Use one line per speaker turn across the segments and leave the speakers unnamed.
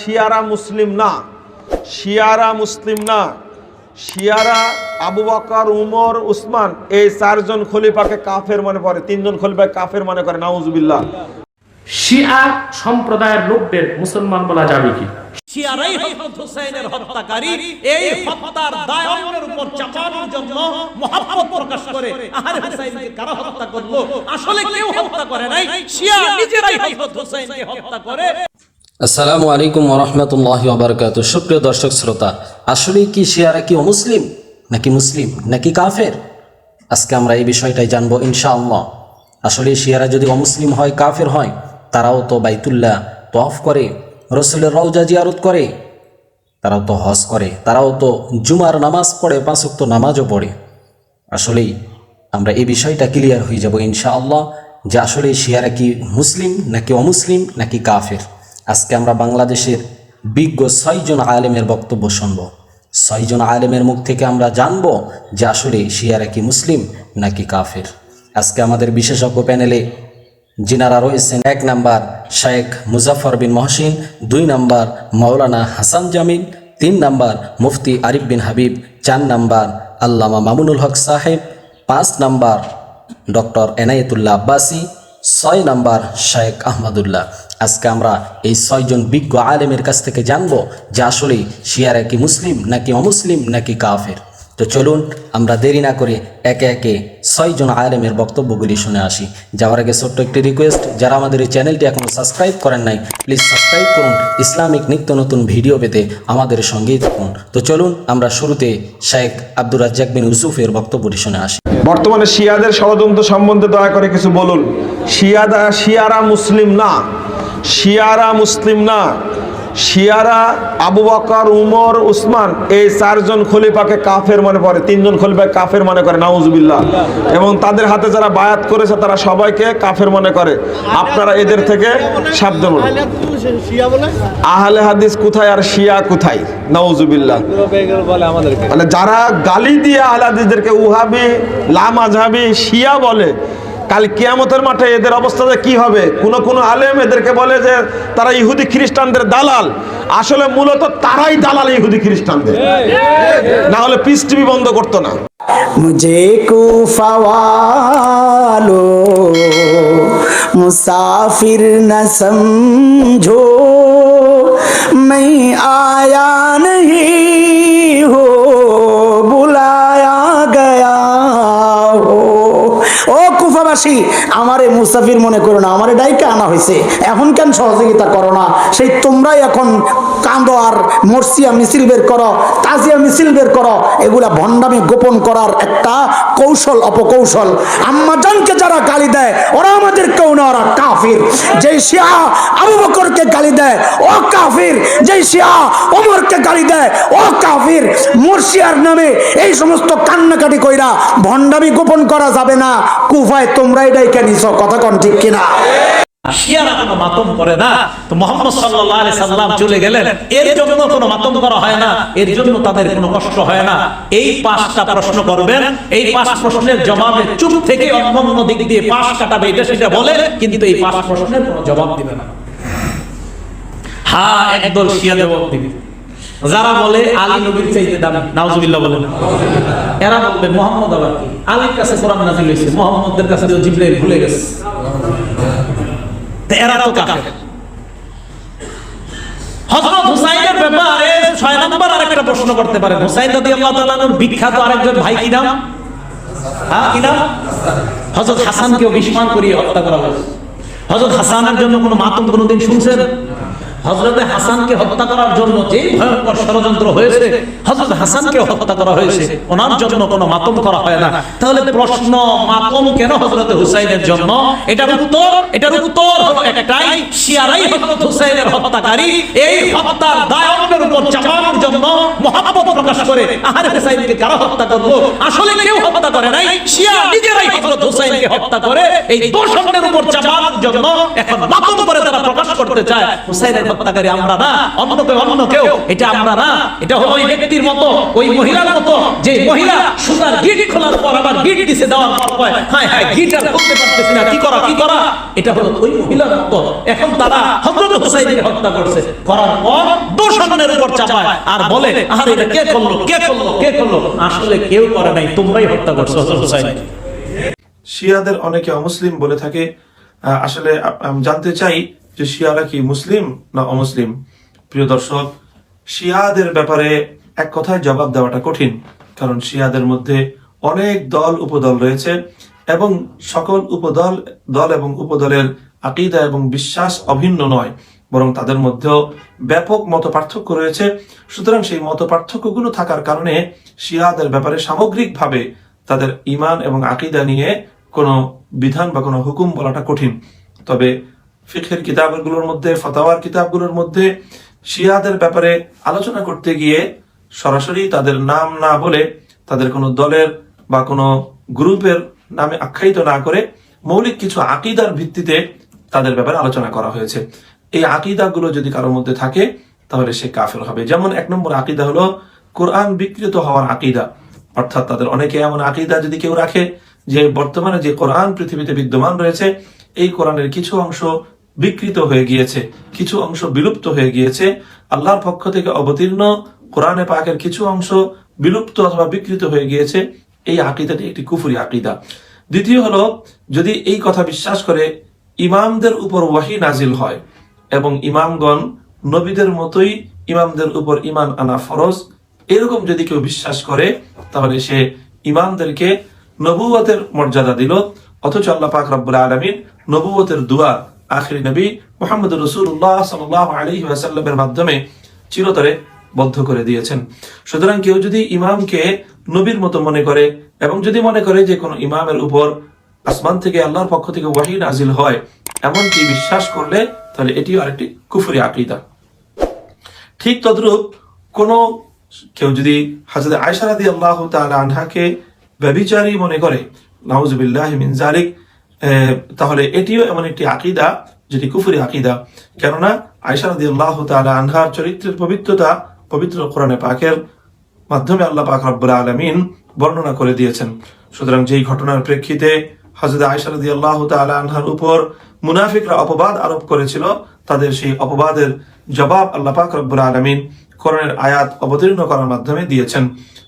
শিয়ারা মুসলিম না। শিয়ারা মুসলিম না। শিয়ারা আবু বকর উমর উসমান এই চারজন খলিফাকে কাফের মনে করে তিনজন খলিফাকে কাফের মনে করে নাউজুবিল্লাহ।
শিয়া সম্প্রদায়ের লোকদের মুসলমান বলা যাবে কি?
শিয়ারাই হযরত হুসাইনের হত্যাকারী এই হত্যার দায় অন্যের উপর চাপানোর জন্য মহব্বত প্রকাশ করে আহারে হুসাইনকে কারা হত্যা করল? আসলে কেউ হত্যা করে নাই। শিয়া নিজেরাই হযরত হুসাইনকে হত্যা করে।
আসসালামু আলাইকুম রহমতুল্লাহ বারকাত সুপ্রিয় দর্শক শ্রোতা আসলে কি শিয়ারা কি অমুসলিম নাকি মুসলিম, নাকি কাফের? আজকে আমরা এই বিষয়টাই জানব ইনশাআল্লাহ। আসলে শিয়ারা যদি অমুসলিম হয়, কাফের হয়, তারাও তো বাইতুল্লাহ তফ করে, রসুলের রওজা জিয়ারত করে, তারাও তো হজ করে, তারাও তো জুমার নামাজ পড়ে পাঁচক্ত নামাজও পড়ে। আসলেই আমরা এই বিষয়টা ক্লিয়ার হয়ে যাব ইনশাআল্লাহ যে আসলে শিয়ারা কি মুসলিম, নাকি অমুসলিম, নাকি কাফের। আজকে আমরা বাংলাদেশের বিজ্ঞ ছয়জন আলেমের বক্তব্য শুনব। ছয়জন আলেমের মুখ থেকে আমরা জানব যে আসলে শিয়ারা কি মুসলিম নাকি কাফের। আজকে আমাদের বিশেষজ্ঞ প্যানেলে যিনারা রয়েছেন, এক নাম্বার শেখ মুজাফর বিন মহসিন, দুই নাম্বার মাওলানা হাসান জামিল, তিন নাম্বার মুফতি আরিফ বিন হাবিব, চার নাম্বার আল্লামা মামুনুল হক সাহেব, পাঁচ নাম্বার ডক্টর এনায়েতুল্লাহ আব্বাসি, ছয় নাম্বার শেখ আহমদুল্লাহ। আজকে আমরা এই ছয়জন বিজ্ঞ আলেমের কাছ থেকে জানব যে আসলে শিয়ারা কি মুসলিম নাকি অমুসলিম নাকি কাফের। তো চলুন আমরা দেরি না করে একে একে ছয়জন আলেমের বক্তব্যগুলি শুনে আসি। যাওয়ার আগে ছোট্ট একটি রিকোয়েস্ট যারা আমাদের এই চ্যানেলটি এখনও সাবস্ক্রাইব করেন নাই প্লিজ সাবস্ক্রাইব করুন। ইসলামিক নিত্য নতুন ভিডিও পেতে আমাদের সঙ্গেই থাকুন। তো চলুন আমরা শুরুতে শেখ আব্দুর রাজ্জাক বিন ইউসুফের বক্তব্যটি শুনে আসি।
বর্তমানে শিয়াদের ষড়যন্ত্র সম্বন্ধে দয়া করে কিছু বলুন। শিয়াদা, শিয়ারা মুসলিম না। শিয়ারা মুসলিম না। শিয়ারা আবু বকর, উমর, উসমান এই চারজন খলিফাকে কাফের মনে করে তিনজন খলিফাকে কাফের মনে করে, নাউজুবিল্লাহ। এবং তাদের হাতে যারা বায়াত করেছে, তারা সবাইকে কাফের মনে করে। আপনারা এদের থেকে সাবধান আহলে হাদিস কোথায় আর শিয়া কোথায়? নাউজুবিল্লাহ। মানে যারা গালি দিয়ে আহলে হাদিসদেরকে উহাবি লামাঝাবি শিয়া বলে কাল কিয়ামতের মাঠে এদের অবস্থাতে কি হবে কোন কোন আলেম এদেরকে বলে যে তারা ইহুদি খ্রিস্টানদের দালাল আসলে মূলত তারাই দালাল ইহুদি খ্রিস্টানদের না হলে পিস টিভি বন্ধ করতো না
मुझे कूफा वालों मुसाफिर न समझो मैं आया কুফাবাসী আমারে মুসাফির মনে করো না, আমারে ডাইকে আনা হয়েছে এখন কেন সহযোগিতা করো না? সেই তোমরাই এখন কাঁদো আর মর্সিয়া মিছিল বের করো, তাজিয়া মিছিল বের করো, এগুলা ভণ্ডামি গোপন করার একটা কৌশল, অপকৌশল। আম্মাজানকে যারা গালি দেয়, ওরা আমাদের কেউ না, ওরা কাফির। যেই শিয়া আবু বকরকে গালি দেয়, ও কাফির। যেই শিয়া ওমরকে গালি দেয়, ও কাফির। মুর্শিয়ার নামে এই সমস্ত কান্নাকাটি কইরা ভণ্ডামি গোপন করা যাবে না। কুফায় তোমরাই ডাইকা নিছ? কথা কন ঠিক কিনা?
শিয়ারা মাতম করে না। তো মোহাম্মদ সাল্লাল্লাহু আলাইহি সাল্লাম চলে গেলেন। এর কোনো মাতম করা হয় না, এর জন্য কোনো কষ্ট হয় না। এই পাঁচটা প্রশ্ন করবেন। এই পাঁচ প্রশ্নের জবাবে চুপ থেকে অন্য অন্য দিক দিয়ে পাঁচ কাটাবে, এটা বলে, কিন্তু এই পাঁচ কোনো জবাব দিবে না। হ্যাঁ একদল শিয়া জবাব দিবে। যারা বলে আলী নবীর চাইতে দামি, নাউজুবিল্লাহ বলেন। এরা বলবে, মোহাম্মদ আবার কি? আলীর কাছে কোরআন নাজিল মোহাম্মদের কাছে জিবরাইল ভুলে গেছে। এরা তো কাফের। হযরত হুসাইনের ব্যাপারে ছয় নম্বর আরেকটা প্রশ্ন করতে পারেন। হুসাইন রাদিয়াল্লাহু তাআলা বিখ্যাত আরেকজন ভাই কি নাম? হ্যাঁ কি নাম? হযরত হাসানকেও বিস্মান করিয়ে হত্যা করা হয়েছে হযরত হাসানের জন্য কোনো মাতম কোনোদিন শুনছেন? হযরত হাসানকে হত্যা করার জন্য যে ভয়ঙ্কর ষড়যন্ত্র হয়েছে, হযরত হাসানকে হত্যা করা হয়েছে। ওনার জন্য কোনো মাতম করা হয় না। তাহলে প্রশ্ন, মাতম কেন হযরত হুসাইনের জন্য? এটার উত্তর এটার উত্তর হলো একটাই, শিয়ারাই হযরত হুসাইনের হত্যাকারী। এই হত্যার দায় অন্যের উপর চাপানোর জন্য মহব্বত প্রকাশ করে আহারে হুসাইনকে কারা হত্যা করল? আসলে কেউ হত্যা করে নাই। শিয়া নিজেরাই হযরত হুসাইনকে হত্যা করে এই দোষ উপর চাপানোর জন্য এখন মাতম করে তারা প্রকাশ করতে চায়, হুসাইনের হত্যাকারী আমরা না, অন্য কেউ অন্য কেউ। এটা আমরা না। এটা হলো ওই ব্যক্তির মতো, ওই মহিলার মতো, যে মহিলা সুতার গিট খোলার পর আবার গিট দিছে দেওয়ার পর কয় হ্যাঁ হ্যাঁ গিট আর খুলতে পারতেছি না, কি করা কি করা? এটা হলো ওই মহিলার মতো। এখন তারা হযরত হুসাইনকে হত্যা করছে। করার পর দোষ অন্যের উপর চাপায় আর বলে, আরে এটা কে করল কে করল কে করল? আসলে কেউ করে নাই, তোমরাই হত্যা করছ হযরত হুসাইনকে
শিয়াদের অনেকে অমুসলিম বলে থাকে। আসলে জানতে চাই যে শিয়ারা কি মুসলিম না অমুসলিম? প্রিয় দর্শক, শিয়াদের ব্যাপারে এক কথায় জবাব দেওয়াটা কঠিন, কারণ শিয়াদের মধ্যে অনেক দল, উপদল রয়েছে এবং সকল উপদল, দল এবং উপদলের আকিদা এবং বিশ্বাস অভিন্ন নয়, বরং তাদের মধ্যেও ব্যাপক মত পার্থক্য রয়েছে। সুতরাং সেই মত পার্থক্যগুলো থাকার কারণে শিয়াদের ব্যাপারে সামগ্রিকভাবে তাদের ইমান এবং আকিদা নিয়ে কোনো বিধান বা কোনো হুকুম বলাটা কঠিন। তবে ফিখের কিতাবগুলোর মধ্যে, ফতাওয়ার কিতাবগুলোর মধ্যে শিয়াদের ব্যাপারে আলোচনা করতে গিয়ে সরাসরি তাদের নাম না বলে তাদের কোনো দলের বা কোনো গ্রুপের নামে আখ্যায়িত না করে মৌলিক কিছু আকিদার ভিত্তিতে তাদের ব্যাপারে আলোচনা করা হয়েছে। এই আকিদাগুলো যদি কারোর মধ্যে থাকে, তাহলে সে কাফের হবে। যেমন এক নম্বর আকিদা হলো কোরআন বিকৃত হওয়ার আকিদা। অর্থাৎ তাদের অনেকে এমন আকিদা যদি কেউ রাখে যে বর্তমানে যে কোরআন পৃথিবীতে বিদ্যমান রয়েছে, এই কোরআনের কিছু অংশ বিকৃত হয়ে গিয়েছে, কিছু অংশ বিলুপ্ত হয়ে গিয়েছে। আল্লাহর পক্ষ থেকে অবতীর্ণ কোরআনে পাকের কিছু অংশ বিলুপ্ত অথবা বিকৃত হয়ে গিয়েছে। এই আকিদাটি একটি কুফুরি আকিদা। দ্বিতীয় হলো, যদি এই কথা বিশ্বাস করে, ইমামদের উপর ওয়াহি নাজিল হয় এবং ইমামগণ নবীদের মতোই ইমামদের উপর ইমান আনা ফরজ, এরকম যদি কেউ বিশ্বাস করে, তাহলে সে ইমামদেরকে নবুয়তের মর্যাদা দিল। অথচ আল্লাহ পাক রব্বুল আলমিন নবুয়তের দুয়া আখরি নবী মোহাম্মদ রসুল্লাহ সাল্লাহ আলী ওয়াসাল্লামের মাধ্যমে চিরতরে বদ্ধ করে দিয়েছেন। সুতরাং কেউ যদি ইমামকে নবীর মতো মনে করে এবং যদি মনে করে যে কোনো ইমামের উপর আসমান থেকে আল্লাহর পক্ষ থেকে ওয়াহি নাজিল হয় এমনকি বিশ্বাস করলে তাহলে এটিও আরেকটি কুফরি আকিদা। ঠিক তদ্রূপ কোন কেউ যদি হাজরত আয়সা রাদি আল্লাহ তাআলা আনহাকে ব্যবিচারী মনে করে নাউজুবিল্লাহ মিন জালিক আহ, তাহলে এটিও এমন একটি আকিদা, যেটি কুফুরি আকিদা। কেননা আয়সা রাদি আল্লাহ তাআলা আনহার চরিত্রের পবিত্রতা, পবিত্র কোরআনে পাকের মাধ্যমে আল্লাহ পাক রব্বুল আলামিন বর্ণনা করে দিয়েছেন। সুতরাং যেই ঘটনার প্রেক্ষিতে হযরত আয়েশা রাদিয়াল্লাহু তাআলা আনহার উপর মুনাফিকরা অপবাদ আরোপ করেছিল, তাদের সেই অপবাদের জবাব আল্লাহ পাক রব্বুল আলামিন কোরআনের আয়াত অবতীর্ণ করার মাধ্যমে দিয়েছেন।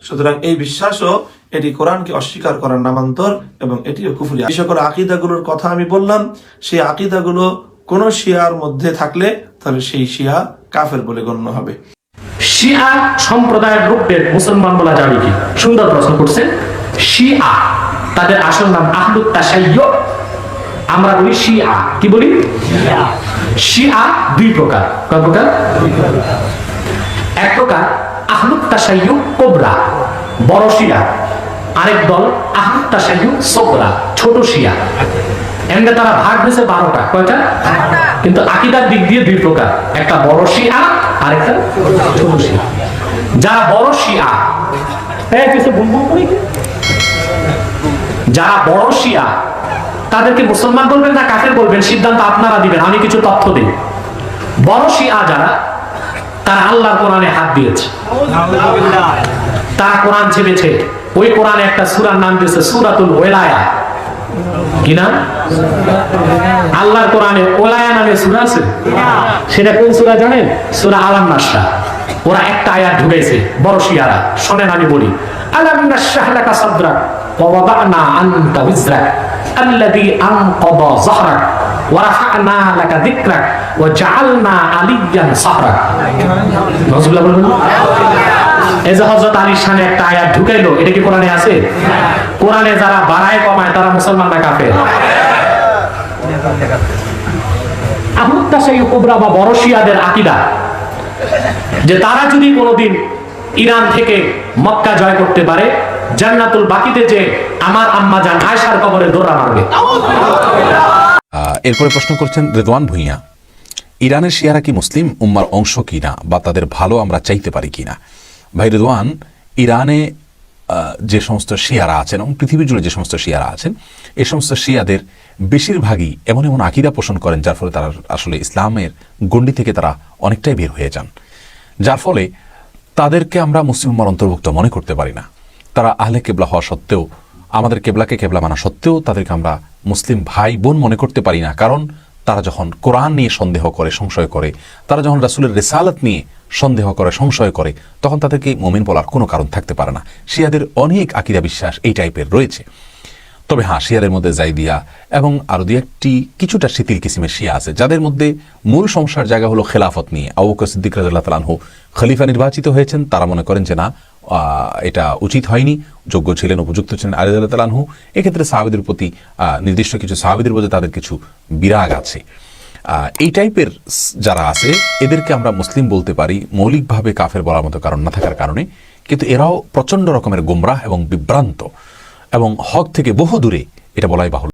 সুতরাং এই বিশ্বাসও এটি কোরআনকে অস্বীকার করার নামান্তর এবং এটিও কুফরি। এই সকল আকিদাগুলোর কথা আমি বললাম, সেই আকিদাগুলো কোন শিয়ার মধ্যে থাকলে তাহলে সেই শিয়া কাফের বলে গণ্য হবে।
শিয়া সম্প্রদায়ের লোকদের মুসলমান বলা যাবে কি? সুন্দর প্রশ্ন করছে। শিয়া, তাদের আসল নাম আহলুত তাসাইয় আমরা বলি শিয়া। কি বলি? শিয়া। দুই প্রকার। কয় প্রকার? এক প্রকার আহলুত তাসাইয়ু কোবরা, বড় শিয়া। আরেক দল আহলুত তাসাইয়ু সোবরা ছোট শিয়া। এমনি তারা ভাগ হয়েছে বারোটা। কয়টা? কিন্তু আকিদার দিক দিয়ে দুই প্রকার। একটা বড় শিয়া আর একটা ছোট শিয়া। যারা বড় শিয়া হ্যাঁ কিছু? যারা বড় শিয়া তাদেরকে মুসলমান বলবেন না কাফের বলবেন সিদ্ধান্ত আপনারা দিবেন আমি কিছু তথ্য দিই। বড় শিয়া যারা তারা আল্লাহর কোরআনে হাত দিয়েছে। তারা কোরআন ছেপেছে। ওই কোরআনে একটা সূরার নাম দিয়েছে, সূরাতুল ওয়ালায়া। কি আল্লাহর কোরআনে ওলায়া নামে সূরা আছে? সেটা কোন সূরা জানেন? সূরা আলাম নাসরা। ওরা একটা আয়াত ঢুকাইছে বড় শিয়ারা, শোনেন আমি বলি। আলাম লাকা রাফা'না লাকা বলবেন? যে তারা যদি কোনোদিন ইরান থেকে মক্কা জয় করতে পারে, জান্নাতুল বাকিতে যে আমার আম্মা জান আয়সার কবরে দৌড়া মারবে।
এরপরে প্রশ্ন করছেন রেদওয়ান ভুইয়া, ইরানের শিয়ারা কি মুসলিম? উম্মার অংশ কিনা বা তাদের ভালো আমরা চাইতে পারি কিনা ভাই রেদওয়ান ইরানে যে সমস্ত শিয়ারা আছেন এবং পৃথিবী জুড়ে যে সমস্ত শিয়ারা আছেন, এ সমস্ত শিয়াদের বেশিরভাগই এমন এমন আকিদা পোষণ করেন যার ফলে তারা আসলে ইসলামের গণ্ডি থেকে তারা অনেকটাই বের হয়ে যান। যার ফলে তাদেরকে আমরা মুসলিম উম্মার অন্তর্ভুক্ত মনে করতে পারি না। তারা আহলে কেবলা হওয়া সত্ত্বেও, আমাদের কেবলাকে কেবলা মানা সত্ত্বেও তাদেরকে আমরা মুসলিম ভাই বোন মনে করতে পারি না। কারণ তারা যখন কোরআন নিয়ে সন্দেহ করে, সংশয় করে, তারা যখন রাসুলের রেসালত নিয়ে সন্দেহ করে, সংশয় করে, তখন তাদেরকে মোমিন বলার কোনো কারণ থাকতে পারে না। শিয়াদের অনেক আকিদা বিশ্বাস এই টাইপের রয়েছে। তবে হ্যাঁ শিয়ারের মধ্যে জাইদিয়া এবং আরও দু একটি, কিছুটা শিথিল কিসিমের শিয়া আছে, যাদের মধ্যে মূল সমস্যার জায়গা হলো খেলাফত নিয়ে। আবুকর সিদ্দিক রাজু তালানহু খলিফা নির্বাচিত হয়েছেন, তারা মনে করেন যে না এটা উচিত হয়নি, যোগ্য ছিলেন, উপযুক্ত ছিলেন আলী তালানহু এক্ষেত্রে সাহাবিদের প্রতি নির্দিষ্ট কিছু সাহাবিদের মধ্যে তাদের কিছু বিরাগ আছে। এই টাইপের যারা আছে, এদেরকে আমরা মুসলিম বলতে পারি, মৌলিকভাবে কাফের বলার মতো কারণ না থাকার কারণে। কিন্তু এরাও প্রচণ্ড রকমের গোমরাহ এবং বিভ্রান্ত এবং হক থেকে বহু দূরে এটা বলাই বাহুল্য।